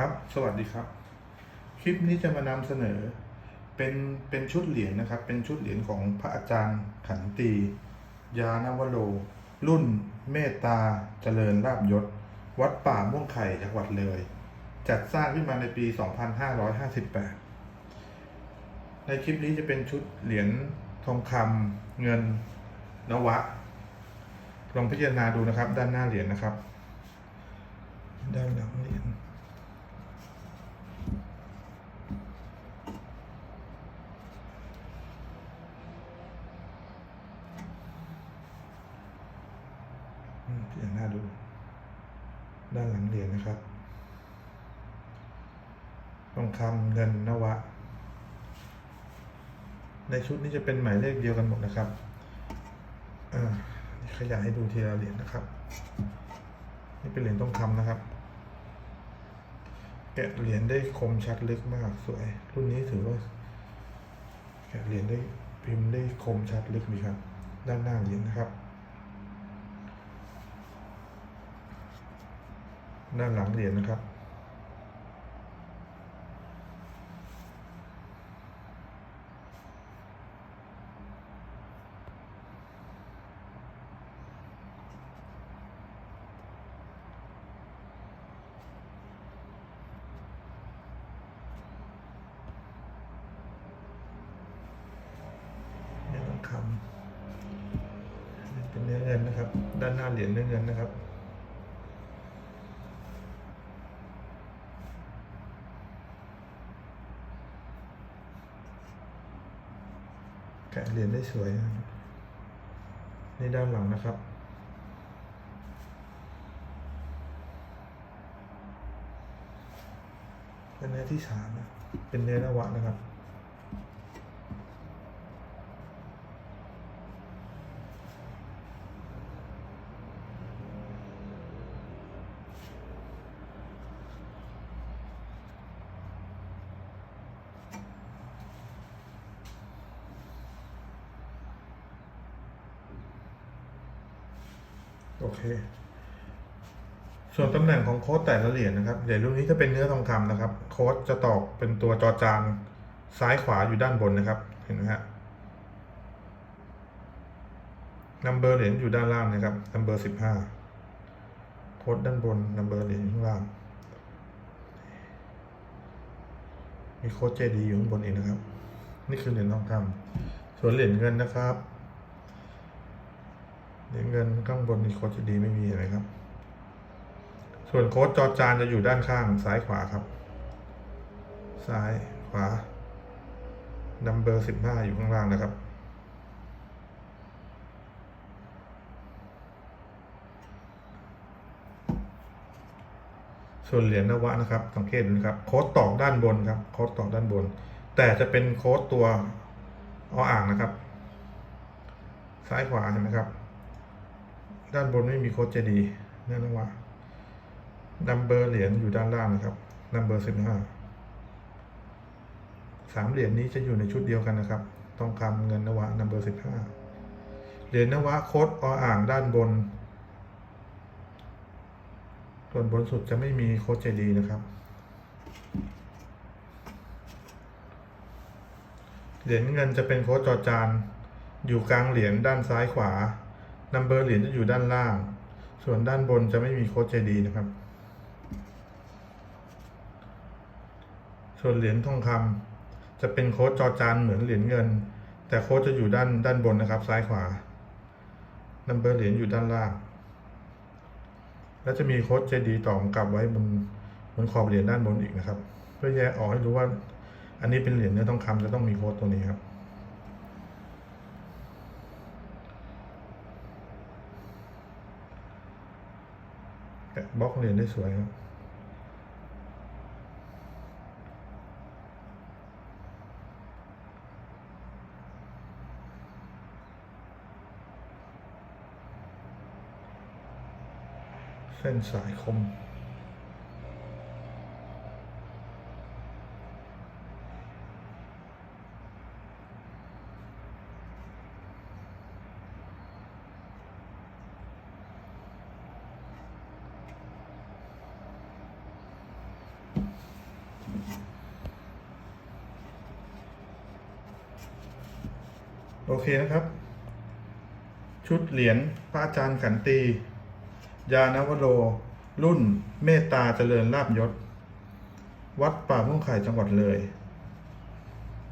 ครับ สวัสดีครับ คลิปนี้จะมานำเสนอ เป็นเป็นชุดเหรียญนะครับ เป็นชุดเหรียญของพระอาจารย์ขันตี ยานวโร รุ่นเมตตาเจริญราบยศ วัดป่าม่วงไข่จังหวัดเลย จัดสร้างขึ้นมาในปี 2558 ในคลิปนี้จะเป็นชุดเหรียญทองคำเงินนวะ ลองพิจารณาดูนะครับ ด้านหน้าเหรียญนะครับ ด้านหลังเหรียญ อืมพิจารณาดู ด้านหลังเหรียญนะครับทองคำเงินนวะ ในชุดนี้จะเป็นหมายเลขเดียวกันหมดนะครับขยายให้ดูทีละเหรียญนะครับ นี่เป็นเหรียญทองคำนะครับ แกะเหรียญได้คมชัดลึกมากสวย รุ่นนี้ถือว่า แกะเหรียญได้พิมพ์ได้คมชัดลึกดีครับ ด้านหน้าเหรียญนะครับ ด้านหลังเหรียญนะครับเนื้อทองคำเป็นเนื้อเงินนะครับ ด้านหน้าเหรียญเนื้อเงินนะครับ แกะเหรียญได้สวยในด้านหลังนะครับ เป็นเนื้อที่สามนะ เป็นเนื้อนวะนะครับ โอเค ส่วนตำแหน่งของโค้ดแต่ละเหรียญนะครับ เหรียญรุ่นนี้จะเป็นเนื้อทองคำนะครับ โค้ดจะตอกเป็นตัวจอจานซ้ายขวาอยู่ด้านบนนะครับ เห็นไหมฮะนัมเบอร์เหรียญอยู่ด้านล่างนะครับนัมเบอร์สิบห้าโค้ดด้านบนนัมเบอร์เหรียญอยู่ข้างล่าง มีโค้ดเจดีอยู่ข้างบนอีกนะครับ นี่คือเหรียญทองคำส่วนเหรียญเงินนะครับ เงินข้างบนมีโค้ดเจดีไม่มีอะไรครับ ส่วนโค้ดจอจานจะอยู่ด้านข้างซ้ายขวาครับ ซ้ายขวานัมเบอร์สิบห้าอยู่ข้างล่างนะครับ ส่วนเหรียญนวะนะครับ สังเกตดูนะครับ โค้ดตอกด้านบนครับ โค้ดตอกด้านบน แต่จะเป็นโค้ดตัวออ่างนะครับ ซ้ายขวาเห็นไหมครับ ด้านบนไม่มีโค้ดเจดีเนั่นนะวะนัมเบอร์เหรียญอยู่ด้านล่างนะครับนัมเบอร์สิบห้าสามเหรียญนี้จะอยู่ในชุดเดียวกันนะครับทองคำเงินนวะนัมเบอร์สิบห้าเหรียญนวะโค้ดออ่างด้านบน ส่วนบนสุดจะไม่มีโค้ดเจดีนะครับ เหรียญเงินจะเป็นโค้ดจอจานอยู่กลางเหรียญด้านซ้ายขวา นัมเบอร์เหรียญจะอยู่ด้านล่าง ส่วนด้านบนจะไม่มีโค้ดเจดีนะครับ ส่วนเหรียญทองคำจะเป็นโค้ดจอจานเหมือนเหรียญเงิน แต่โค้ดจะอยู่ด้านด้านบนนะครับ ซ้ายขวา นัมเบอร์เหรียญอยู่ด้านล่าง แล้วจะมีโค้ดเจดีต่อกลับไว้บนบนขอบเหรียญด้านบนอีกนะครับ เพื่อแยกออกให้รู้ว่า อันนี้เป็นเหรียญเนื้อทองคำจะต้องมีโค้ดตัวนี้ครับ แกะบล็อกเหรียญได้สวยครับเส้นสายคม โอเคนะครับ ชุดเหรียญพระอาจารย์ขันตี ยานวโร รุ่นเมตตาเจริญลาบยศ วัดป่าม่วงไข่จังหวัดเลย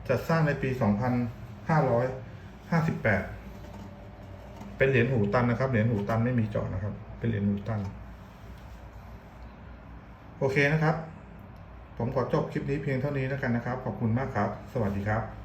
จัดสร้างในปี 2558 เป็นเหรียญหูตันนะครับ เหรียญหูตันไม่มีเจาะนะครับ เป็นเหรียญหูตัน โอเคนะครับ ผมขอจบคลิปนี้เพียงเท่านี้แล้วกันนะครับ ขอบคุณมากครับ สวัสดีครับ